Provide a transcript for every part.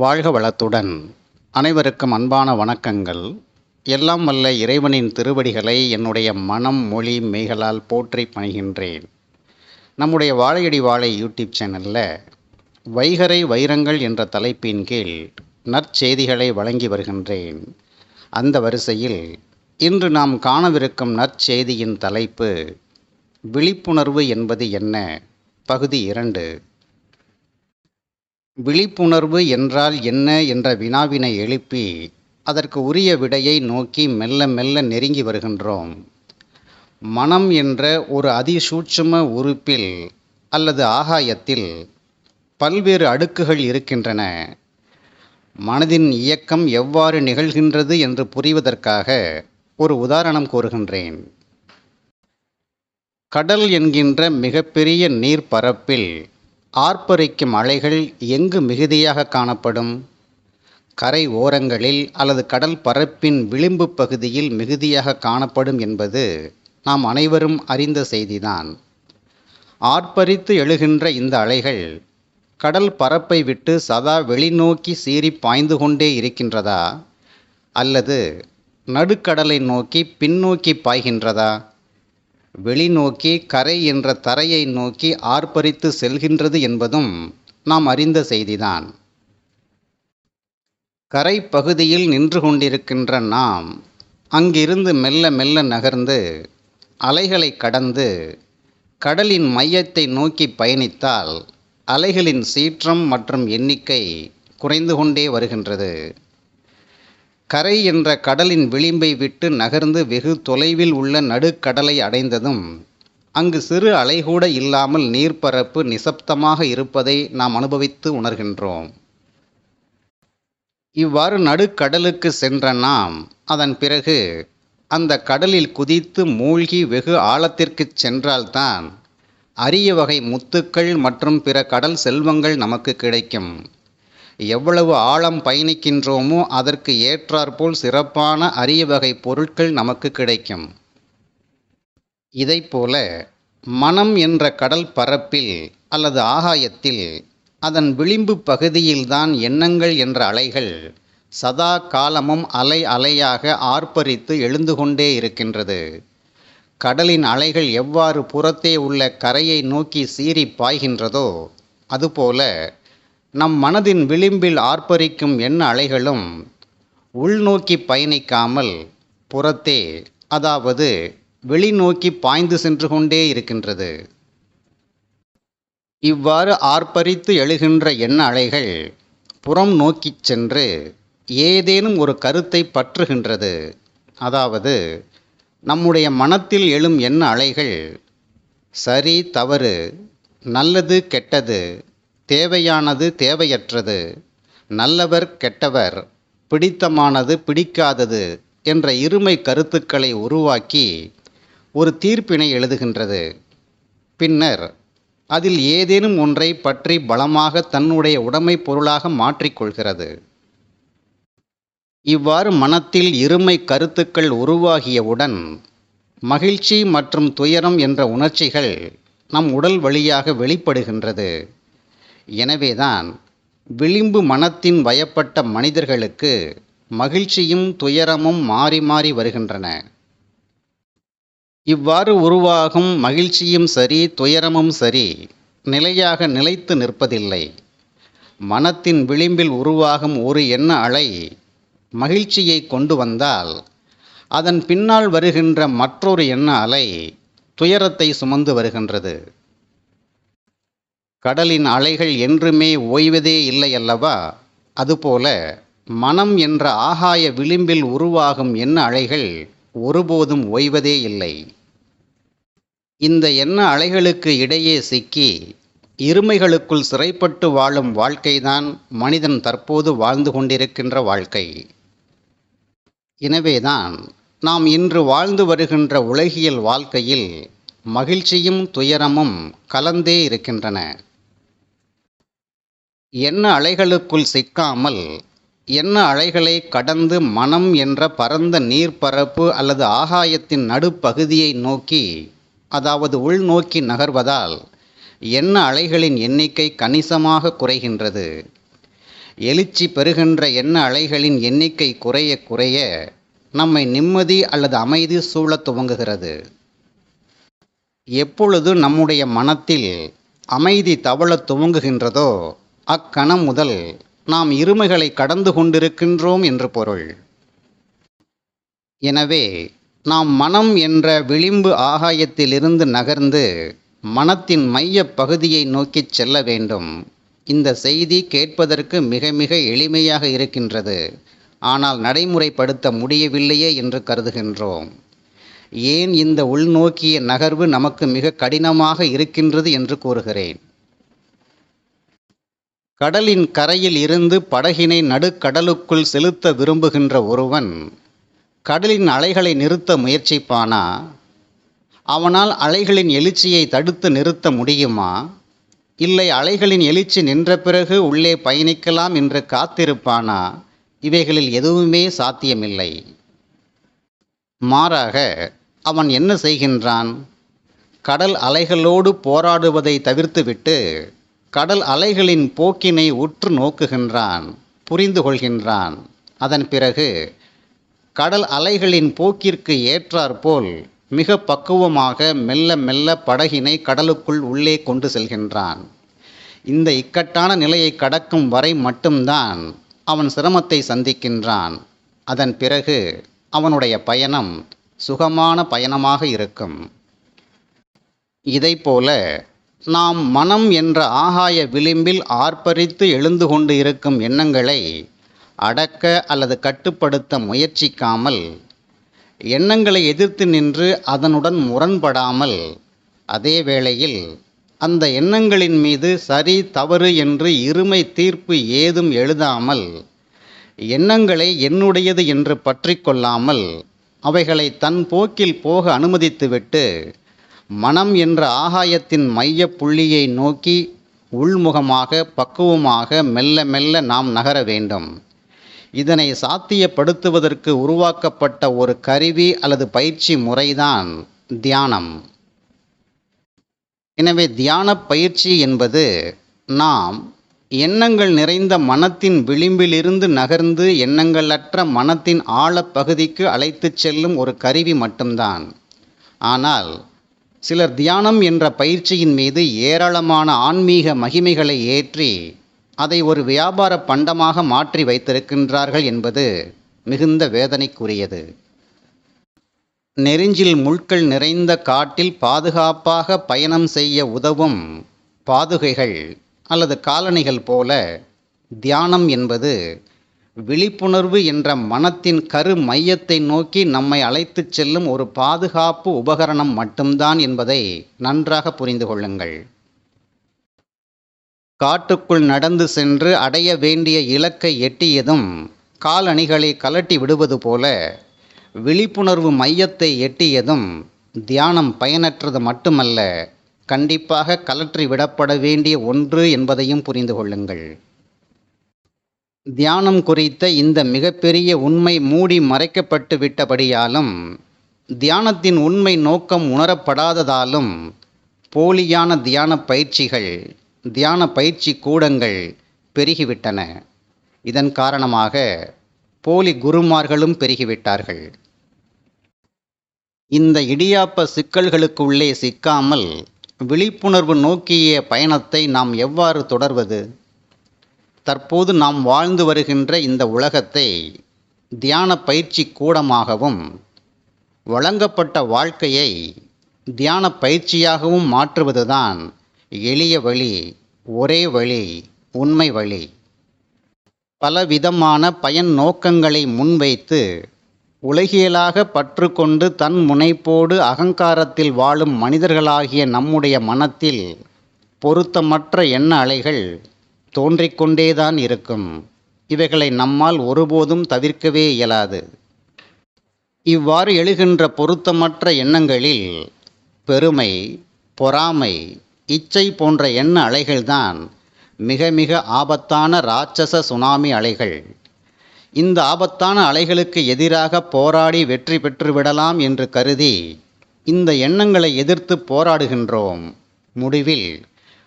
வாழ்க வளத்துடன். அனைவருக்கும் அன்பான வணக்கங்கள். எல்லாம் வல்ல இறைவனின் திருவடிகளை என்னுடைய மனம் மொழி மெய்களால் போற்றி பணிகின்றேன். நம்முடைய வாழையடி வாழை யூடியூப் சேனலில் வைகரை வைரங்கள் என்ற தலைப்பின் கீழ் நற்செய்திகளை வழங்கி வருகின்றேன். அந்த வரிசையில் இன்று நாம் காணவிருக்கும் நற்செய்தியின் தலைப்பு விழிப்புணர்வு என்பது என்ன? பகுதி இரண்டு. விழிப்புணர்வு என்றால் என்ன என்ற வினாவினை எழுப்பி அதற்கு உரிய விடையை நோக்கி மெல்ல மெல்ல நெருங்கி வருகின்றோம். மனம் என்ற ஒரு அதிசூட்சும உறுப்பில் அல்லது ஆகாயத்தில் பல்வேறு அடுக்குகள் இருக்கின்றன. மனதின் இயக்கம் எவ்வாறு நிகழ்கின்றது என்று புரிவதற்காக ஒரு உதாரணம் கூறுகின்றேன். கடல் என்கின்ற மிகப்பெரிய நீர்ப்பரப்பில் ஆர்ப்பரிக்கும் அலைகள் எங்கு மிகுதியாக காணப்படும்? கரை ஓரங்களில் அல்லது கடல் பரப்பின் விளிம்பு பகுதியில் மிகுதியாக காணப்படும் என்பது நாம் அனைவரும் அறிந்த செய்திதான். ஆர்ப்பரித்து எழுகின்ற இந்த அலைகள் கடல் பரப்பை விட்டு சதா வெளிநோக்கி சீறி பாய்ந்து கொண்டே இருக்கின்றதா? அல்லது நடுக்கடலை நோக்கி பின்னோக்கி பாய்கின்றதா? வெளிநோக்கி கரை என்ற தரையை நோக்கி ஆர்ப்பரித்து செல்கின்றது என்பதும் நாம் அறிந்த செய்திதான். கரை பகுதியில் நின்று கொண்டிருக்கின்ற நாம் அங்கிருந்து மெல்ல மெல்ல நகர்ந்து அலைகளை கடந்து கடலின் மையத்தை நோக்கி பயணித்தால் அலைகளின் சீற்றம் மற்றும் எண்ணிக்கை குறைந்து கொண்டே வருகின்றது. கரை என்ற கடலின் விளிம்பை விட்டு நகர்ந்து வெகு தொலைவில் உள்ள நடுக்கடலை அடைந்ததும் அங்கு சிறு அலைகூட இல்லாமல் நீர்ப்பரப்பு நிசப்தமாக இருப்பதை நாம் அனுபவித்து உணர்கின்றோம். இவ்வாறு நடுக்கடலுக்கு சென்ற நாம் அதன் பிறகு அந்த கடலில் குதித்து மூழ்கி வெகு ஆழத்திற்கு சென்றால்தான் அரிய வகை முத்துக்கள் மற்றும் பிற கடல் செல்வங்கள் நமக்கு கிடைக்கும். எவ்வளவு ஆழம் பயணிக்கின்றோமோ அதற்கு ஏற்றாற்போல் சிறப்பான அரிய வகை பொருட்கள் நமக்கு கிடைக்கும். இதைப்போல மனம் என்ற கடல் பரப்பில் அல்லது ஆகாயத்தில் அதன் விளிம்பு பகுதியில்தான் எண்ணங்கள் என்ற அலைகள் சதா காலமும் அலை அலையாக ஆர்ப்பரித்து எழுந்து கொண்டே இருக்கின்றது. கடலின் அலைகள் எவ்வாறு புறத்தே உள்ள கரையை நோக்கி சீறி பாய்கின்றதோ அதுபோல நம் மனதின் விளிம்பில் ஆர்ப்பரிக்கும் எண்ண அலைகளும் உள்நோக்கி பயணிக்காமல் புறத்தே அதாவது வெளிநோக்கி பாய்ந்து சென்று கொண்டே இருக்கின்றது. இவ்வாறு ஆர்ப்பரித்து எழுகின்ற எண்ண அலைகள் புறம் நோக்கிச் சென்று ஏதேனும் ஒரு கருத்தை பற்றுகின்றது. அதாவது நம்முடைய மனத்தில் எழும் எண்ண அலைகள் சரி தவறு நல்லது கெட்டது தேவையானது தேவையற்றது. நல்லவர் கெட்டவர் பிடித்தமானது பிடிக்காதது என்ற இருமை கருத்துக்களை உருவாக்கி ஒரு தீர்ப்பினை எழுதுகின்றது. பின்னர் அதில் ஏதேனும் ஒன்றை பற்றி பலமாக தன்னுடைய உடைமை பொருளாக மாற்றிக்கொள்கிறது இவ்வாறு மனத்தில் இருமை கருத்துக்கள் உருவாகியவுடன் மகிழ்ச்சி மற்றும் துயரம் என்ற உணர்ச்சிகள் நம் உடல் வழியாக வெளிப்படுகின்றது. எனவேதான் விளிம்பு மனத்தின் வயப்பட்ட மனிதர்களுக்கு மகிழ்ச்சியும் துயரமும் மாறி மாறி வருகின்றன. இவ்வாறு உருவாகும் மகிழ்ச்சியும் சரி துயரமும் சரி நிலையாக நிலைத்து நிற்பதில்லை. மனத்தின் விளிம்பில் உருவாகும் ஒரு எண்ண அலை மகிழ்ச்சியை கொண்டு வந்தால் அதன் பின்னால் வருகின்ற மற்றொரு எண்ண அலை துயரத்தை சுமந்து வருகின்றது. கடலின் அலைகள் என்றுமே ஓய்வதே இல்லை அல்லவா அதுபோல மனம் என்ற ஆகாய விளிம்பில் உருவாகும் எண்ண அலைகள் ஒருபோதும் ஓய்வதே இல்லை. இந்த எண்ண அலைகளுக்கு இடையே சிக்கி இருமைகளுக்குள் சிறைப்பட்டு வாழும் வாழ்க்கைதான் மனிதன் தற்போது வாழ்ந்து கொண்டிருக்கின்ற வாழ்க்கை. எனவேதான் நாம் இன்று வாழ்ந்து வருகின்ற உலகியல் வாழ்க்கையில் மகிழ்ச்சியும் துயரமும் கலந்தே இருக்கின்றன. எண்ண அலைகளுக்குள் சிக்காமல் என்ன அலைகளை கடந்து மனம் என்ற பரந்த நீர்ப்பரப்பு அல்லது ஆகாயத்தின் நடுப்பகுதியை நோக்கி அதாவது உள்நோக்கி நகர்வதால் என்ன அலைகளின் எண்ணிக்கை கணிசமாக குறைகின்றது. எழுச்சி பெறுகின்ற எண்ண அலைகளின் எண்ணிக்கை குறைய குறைய நம்மை நிம்மதி அல்லது அமைதி சூழத் துவங்குகிறது. எப்பொழுது நம்முடைய மனத்தில் அமைதி தவழத் துவங்குகின்றதோ அக்கணம் முதல் நாம் இருமைகளை கடந்து கொண்டிருக்கின்றோம் என்று பொருள். எனவே நாம் மனம் என்ற விளிம்பு ஆகாயத்திலிருந்து நகர்ந்து மனத்தின் மைய பகுதியை நோக்கிச் செல்ல வேண்டும். இந்த செய்தி கேட்பதற்கு மிக மிக எளிமையாக இருக்கின்றது. ஆனால் நடைமுறைப்படுத்த முடியவில்லையே என்று கருதுகின்றோம். ஏன் இந்த உள்நோக்கிய நகர்வு நமக்கு மிக கடினமாக இருக்கின்றது என்று கூறுகிறேன். கடலின் கரையில் இருந்து படகினை நடுக்கடலுக்குள் செலுத்த விரும்புகின்ற ஒருவன் கடலின் அலைகளை நிறுத்த முயற்சிப்பானா? அவனால் அலைகளின் எழுச்சியை தடுத்து நிறுத்த முடியுமா? இல்லை அலைகளின் எழுச்சி நின்ற பிறகு உள்ளே பயணிக்கலாம் என்று காத்திருப்பானா? இவைகளில் எதுவுமே சாத்தியமில்லை. மாறாக அவன் என்ன செய்கின்றான்? கடல் அலைகளோடு போராடுவதை தவிர்த்துவிட்டு கடல் அலைகளின் போக்கினை உற்று நோக்குகின்றான் புரிந்து கொள்கின்றான். அதன் பிறகு கடல் அலைகளின் போக்கிற்கு ஏற்றாற்போல் மிக பக்குவமாக மெல்ல மெல்ல படகினை கடலுக்குள் உள்ளே கொண்டு செல்கின்றான். இந்த இக்கட்டான நிலையை கடக்கும் வரை மட்டும்தான் அவன் சிரமத்தை சந்திக்கின்றான். அதன் பிறகு அவனுடைய பயணம் சுகமான பயணமாக இருக்கும். இதைப்போல நாம் மனம் என்ற ஆகாய விளிம்பில் ஆர்ப்பரித்து எழுந்து கொண்டு இருக்கும் எண்ணங்களை அடக்க அல்லது கட்டுப்படுத்த முயற்சிக்காமல் எண்ணங்களை எதிர்த்து நின்று அதனுடன் முரண்படாமல் அதே வேளையில் அந்த எண்ணங்களின் மீது சரி தவறு என்று இருமை தீர்ப்பு ஏதும் எழுதாமல் எண்ணங்களை என்னுடையது என்று பற்றி கொள்ளாமல் அவைகளை தன் போக்கில் போக அனுமதித்துவிட்டு மனம் என்ற ஆகாயத்தின் மைய புள்ளியை நோக்கி உள்முகமாக பக்குவமாக மெல்ல மெல்ல நாம் நகர வேண்டும். இதனை சாத்தியப்படுத்துவதற்கு உருவாக்கப்பட்ட ஒரு கருவி அல்லது பயிற்சி முறைதான் தியானம். எனவே தியான பயிற்சி என்பது நாம் எண்ணங்கள் நிறைந்த மனத்தின் விளிம்பிலிருந்து நகர்ந்து எண்ணங்களற்ற மனத்தின் ஆழப்பகுதிக்கு அழைத்துச் செல்லும் ஒரு கருவி மட்டும்தான். ஆனால் சிலர் தியானம் என்ற பயிற்சியின் மீது ஏராளமான ஆன்மீக மகிமைகளை ஏற்றி அதை ஒரு வியாபார பண்டமாக மாற்றி வைத்திருக்கின்றார்கள் என்பது மிகுந்த வேதனைக்குரியது. நெருஞ்சில் முட்கள் நிறைந்த காட்டில் பாதுகாப்பாக பயணம் செய்ய உதவும் பாதுகைகள் அல்லது காலணிகள் போல தியானம் என்பது விழிப்புணர்வு என்ற மனத்தின் கரு மையத்தை நோக்கி நம்மை அழைத்துச் செல்லும் ஒரு பாதுகாப்பு உபகரணம் மட்டும்தான் என்பதை நன்றாக புரிந்து கொள்ளுங்கள். காட்டுக்குள் நடந்து சென்று அடைய வேண்டிய இலக்கை எட்டியதும் காலணிகளை கலட்டி விடுவது போல விழிப்புணர்வு மையத்தை எட்டியதும் தியானம் பயனற்றது மட்டுமல்ல கண்டிப்பாக கலற்றி விடப்பட வேண்டிய ஒன்று என்பதையும் புரிந்து கொள்ளுங்கள். தியானம் குறித்த இந்த மிகப்பெரிய உண்மை மூடி மறைக்கப்பட்டு விட்டபடியாலும் தியானத்தின் உண்மை நோக்கம் உணரப்படாததாலும் போலியான தியான பயிற்சிகள் தியான பயிற்சி கூடங்கள் பெருகிவிட்டன. இதன் காரணமாக போலி குருமார்களும் பெருகிவிட்டார்கள். இந்த இடியாப்ப சிக்கல்களுக்குள்ளே சிக்காமல் விழிப்புணர்வு நோக்கிய பயணத்தை நாம் எவ்வாறு தொடர்வது? தற்போது நாம் வாழ்ந்து வருகின்ற இந்த உலகத்தை தியான பயிற்சி கூடமாகவும் வழங்கப்பட்ட வாழ்க்கையை தியான பயிற்சியாகவும் மாற்றுவதுதான் எளிய வழி ஒரே வழி உண்மை வழி. பலவிதமான பயன் நோக்கங்களை முன்வைத்து உலகியலாக பற்று கொண்டு தன் முனைப்போடு அகங்காரத்தில் வாழும் மனிதர்களாகிய நம்முடைய மனத்தில் பொருத்தமற்ற எண்ண அலைகள் தோன்றிக்கொண்டேதான் இருக்கும். இவைகளை நம்மால் ஒருபோதும் தவிர்க்கவே இயலாது. இவ்வாறு எழுகின்ற பொருத்தமற்ற எண்ணங்களில் பெருமை பொறாமை இச்சை போன்ற எண்ண அலைகள்தான் மிக மிக ஆபத்தான இராட்சச சுனாமி அலைகள். இந்த ஆபத்தான அலைகளுக்கு எதிராக போராடி வெற்றி பெற்றுவிடலாம் என்று கருதி இந்த எண்ணங்களை எதிர்த்து போராடுகின்றோம். முடிவில்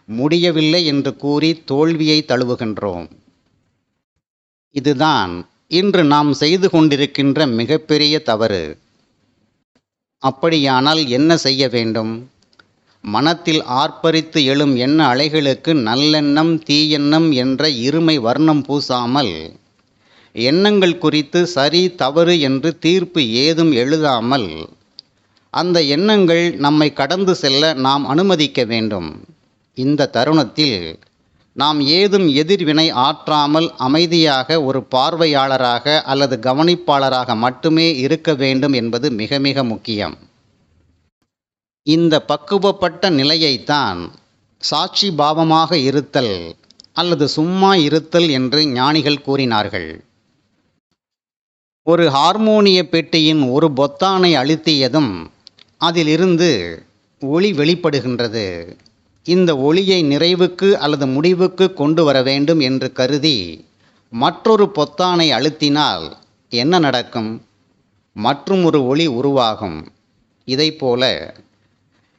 முடியவில்லை என்று கூறி தோல்வியை தழுவுகின்றோம். இதுதான் இன்று நாம் செய்து கொண்டிருக்கின்ற மிகப்பெரிய தவறு. அப்படியானால் என்ன செய்ய வேண்டும்? மனத்தில் ஆர்ப்பரித்து எழும் எண்ண அலைகளுக்கு நல்லெண்ணம் தீயெண்ணம் என்ற இருமை வர்ணம் பூசாமல் எண்ணங்கள் குறித்து சரி தவறு என்று தீர்ப்பு ஏதும் எழுதாமல் அந்த எண்ணங்கள் நம்மை கடந்து செல்ல நாம் அனுமதிக்க வேண்டும். இந்த தருணத்தில் நாம் ஏதும் எதிர்வினை ஆற்றாமல் அமைதியாக ஒரு பார்வையாளராக அல்லது கவனிப்பாளராக மட்டுமே இருக்க வேண்டும் என்பது மிக மிக முக்கியம். இந்த பக்குவப்பட்ட நிலையைத்தான் சாட்சி பாவமாக இருத்தல் அல்லது சும்மா இருத்தல் என்று ஞானிகள் கூறினார்கள். ஒரு ஹார்மோனிய பெட்டியின் ஒரு பொத்தானை அழுத்தியதும் அதிலிருந்து ஒளி வெளிப்படுகின்றது. இந்த ஒளியை நிறைவுக்கு அல்லது முடிவுக்கு கொண்டு வர வேண்டும் என்று கருதி மற்றொரு பொத்தானை அழுத்தினால் என்ன நடக்கும்? மற்றும் ஒரு ஒளி உருவாகும். இதைப்போல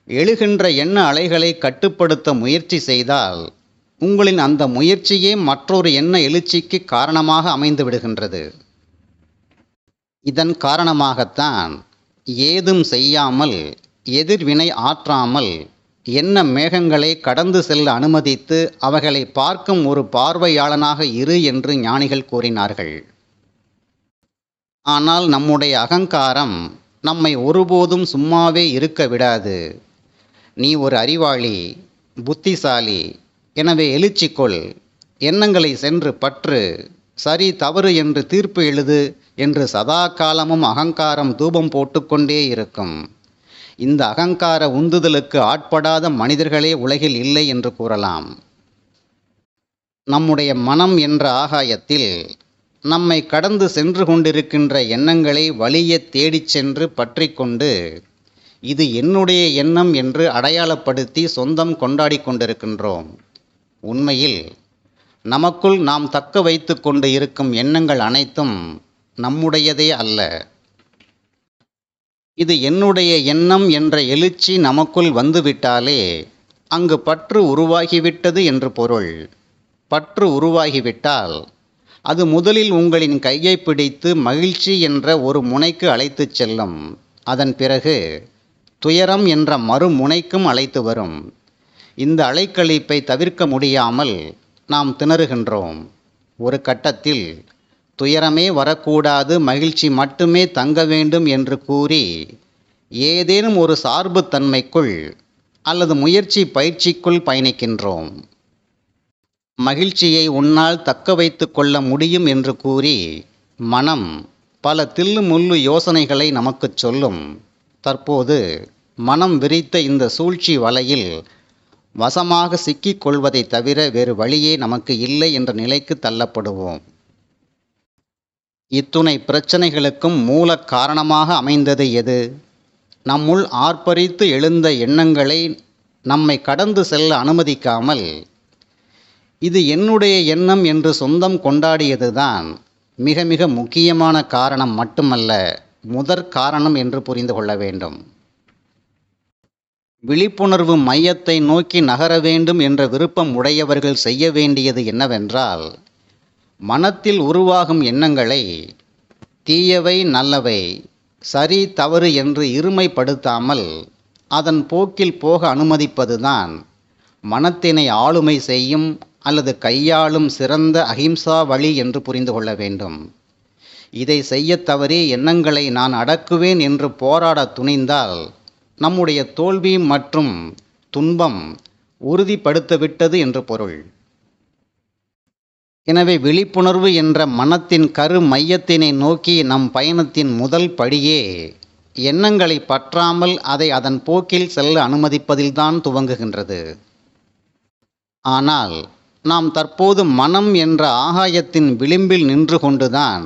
எழுகின்ற எண்ண அலைகளை கட்டுப்படுத்த முயற்சி செய்தால் உங்களின் அந்த முயற்சியே மற்றொரு எண்ண எழுச்சிக்கு காரணமாக அமைந்து விடுகின்றது. இதன் காரணமாகத்தான் ஏதும் செய்யாமல் எதிர்வினை ஆற்றாமல் என்ன மேகங்களை கடந்து செல்ல அனுமதித்து அவைகளை பார்க்கும் ஒரு பார்வையாளனாக இரு என்று ஞானிகள் கூறினார்கள். ஆனால் நம்முடைய அகங்காரம் நம்மை ஒருபோதும் சும்மாவே இருக்க விடாது. நீ ஒரு அறிவாளி புத்திசாலி எனவே எழுச்சிக்கொள். எண்ணங்களை சென்று பற்று. சரி தவறு என்று தீர்ப்பு எழுது என்று சதா காலமும் அகங்காரம் தூபம் போட்டுக்கொண்டே இருக்கும். இந்த அகங்கார உந்துதலுக்கு ஆட்படாத மனிதர்களே உலகில் இல்லை என்று கூறலாம். நம்முடைய மனம் என்ற ஆகாயத்தில் நம்மை கடந்து சென்று கொண்டிருக்கின்ற எண்ணங்களை வழிய தேடிச் சென்று பற்றி கொண்டு இது என்னுடைய எண்ணம் என்று அடையாளப்படுத்தி சொந்தம் கொண்டாடி கொண்டிருக்கின்றோம். உண்மையில் நமக்குள் நாம் தக்க வைத்து கொண்டு இருக்கும் எண்ணங்கள் அனைத்தும் நம்முடையதே அல்ல. இது என்னுடைய எண்ணம் என்ற எழுச்சி நமக்குள் வந்துவிட்டாலே அங்கு பற்று உருவாகிவிட்டது என்று பொருள். பற்று உருவாகிவிட்டால் அது முதலில் உங்களின் கையை பிடித்து மகிழ்ச்சி என்ற ஒரு முனைக்கு அழைத்துச் செல்லும். அதன் பிறகு துயரம் என்ற மறுமுனைக்கும் அழைத்து வரும். இந்த அலைக்கழிப்பை தவிர்க்க முடியாமல் நாம் திணறுகின்றோம். ஒரு கட்டத்தில் துயரமே வரக்கூடாது மகிழ்ச்சி மட்டுமே தங்க வேண்டும் என்று கூறி ஏதேனும் ஒரு சார்பு தன்மைக்குள் அல்லது முயற்சி பயிற்சிக்குள் பயணிக்கின்றோம். மகிழ்ச்சியை உன்னால் தக்க வைத்து கொள்ள முடியும் என்று கூறி மனம் பல தில்லு முள்ளு யோசனைகளை நமக்குச் சொல்லும். தற்போது மனம் விரித்த இந்த சூழ்ச்சி வலையில் வசமாக சிக்கிக் கொள்வதை தவிர வேறு வழியே நமக்கு இல்லை என்ற நிலைக்கு தள்ளப்படுவோம். இத்துணை பிரச்சனைகளுக்கும் மூல காரணமாக அமைந்தது எது? நம்முள் ஆர்ப்பரித்து எழுந்த எண்ணங்களை நம்மை கடந்து செல்ல அனுமதிக்காமல் இது என்னுடைய எண்ணம் என்று சொந்தம் கொண்டாடியதுதான் மிக மிக முக்கியமான காரணம் மட்டுமல்ல முதற் காரணம் என்று புரிந்து கொள்ள வேண்டும். விழிப்புணர்வு மையத்தை நோக்கி நகர வேண்டும் என்ற விருப்பம் உடையவர்கள் செய்ய வேண்டியது என்னவென்றால் மனத்தில் உருவாகும் எண்ணங்களை தீயவை நல்லவை சரி தவறு என்று இருமைப்படுத்தாமல் அதன் போக்கில் போக அனுமதிப்பதுதான் மனத்தினை ஆளுமை செய்யும் அல்லது கையாளும் சிறந்த அகிம்சா வழி என்று புரிந்து கொள்ள வேண்டும். இதை செய்யத் தவறி எண்ணங்களை நான் அடக்குவேன் என்று போராடத் துணிந்தால் நம்முடைய தோல்வி மற்றும் துன்பம் உறுதிப்படுத்தவிட்டது என்று பொருள். எனவே விழிப்புணர்வு என்ற மனத்தின் கரு மையத்தினை நோக்கி நம் பயணத்தின் முதல் படியே எண்ணங்களை பற்றாமல் அதை அதன் போக்கில் செல்ல அனுமதிப்பதில்தான் துவங்குகின்றது. ஆனால் நாம் தற்போது மனம் என்ற ஆகாயத்தின் விளிம்பில் நின்று கொண்டுதான்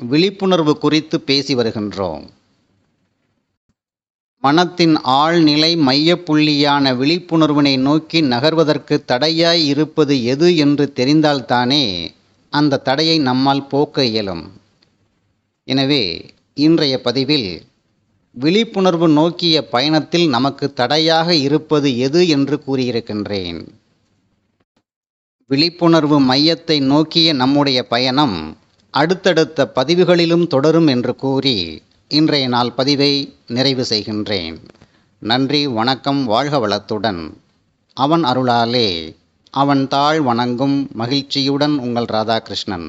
விழிப்புணர்வு குறித்து பேசி வருகின்றோம். மனத்தின் ஆழ்நிலை மையப்புள்ளியான விழிப்புணர்வினை நோக்கி நகர்வதற்கு தடையாய் இருப்பது எது என்று தெரிந்தால்தானே அந்த தடையை நம்மால் போக்க இயலும். எனவே இன்றைய பதிவில் விழிப்புணர்வு நோக்கிய பயணத்தில் நமக்கு தடையாக இருப்பது எது என்று கூறியிருக்கின்றேன். விழிப்புணர்வு மையத்தை நோக்கிய நம்முடைய பயணம் அடுத்தடுத்த பதிவுகளிலும் தொடரும் என்று கூறி இன்றைய நாள் பதிவை நிறைவு செய்கின்றேன். நன்றி வணக்கம் வாழ்க வளத்துடன். அவன் அருளாலே அவன் தாழ் வணங்கும் மகிழ்ச்சியுடன் உங்கள் ராதாகிருஷ்ணன்.